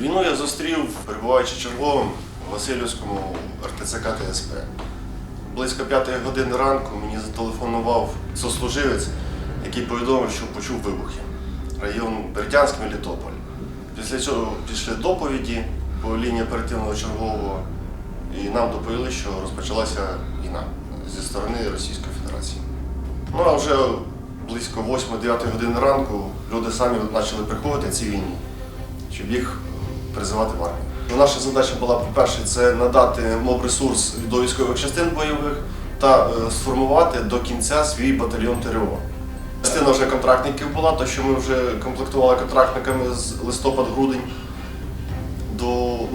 Війну я зустрів, перебуваючи черговим в Васильівському РТЦК ТСП. Близько п'ятої години ранку мені зателефонував сослуживець, який повідомив, що почув вибухи. Район Бердянськ, Мелітополь. Після цього пішли доповіді по лінії оперативного чергового, і нам доповіли, що розпочалася війна зі сторони Російської Федерації. Ну а вже близько 8-9 години ранку люди самі почали приходити цивільні, щоб їх призивати в армію. Наша задача була, по-перше, це надати моб-ресурс до військових частин бойових та е, сформувати до кінця свій батальйон ТРО. Частина вже контрактників була, то що ми вже комплектували контрактниками з листопад-грудень до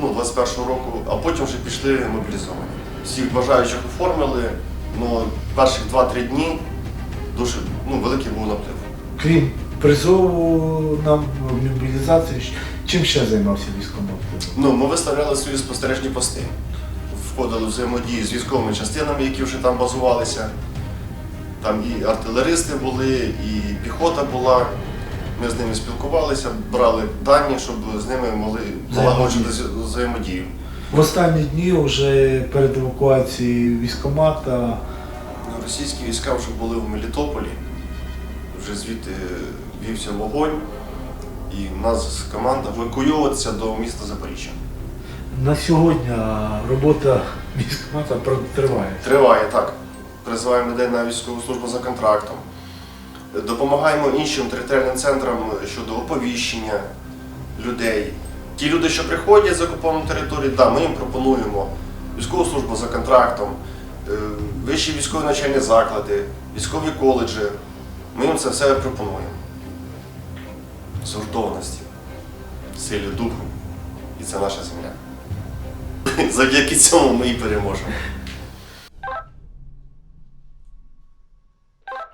ну, 21-го року, а потім вже пішли мобілізовані. Всіх бажаючих оформили, ну, перших 2-3 дні дуже ну, великий був наплив. Крім призову на мобілізацію, чим ще займався військомат? Ну, ми виставляли свої спостережні пости. Входили в взаємодію з військовими частинами, які вже там базувалися. Там і артилеристи були, і піхота була. Ми з ними спілкувалися, брали дані, щоб з ними могли налагоджувати взаємодію. В останні дні, вже перед евакуацією військомата, Ну, Російські війська вже були в Мелітополі, вже звідти вівся вогонь, і в нас команда евакуюватися до міста Запоріжжя. на сьогодні робота військомата триває. Триває так. Призиваємо людей на військову службу за контрактом. Допомагаємо іншим територіальним центрам щодо оповіщення людей. Ті люди, що приходять з окупованої території, да, ми їм пропонуємо військову службу за контрактом, е, вищі військові навчальні заклади, військові коледжі. Ми їм це все пропонуємо. Згуртованості, силі духу. І це наша земля. Завдяки цьому ми і переможемо.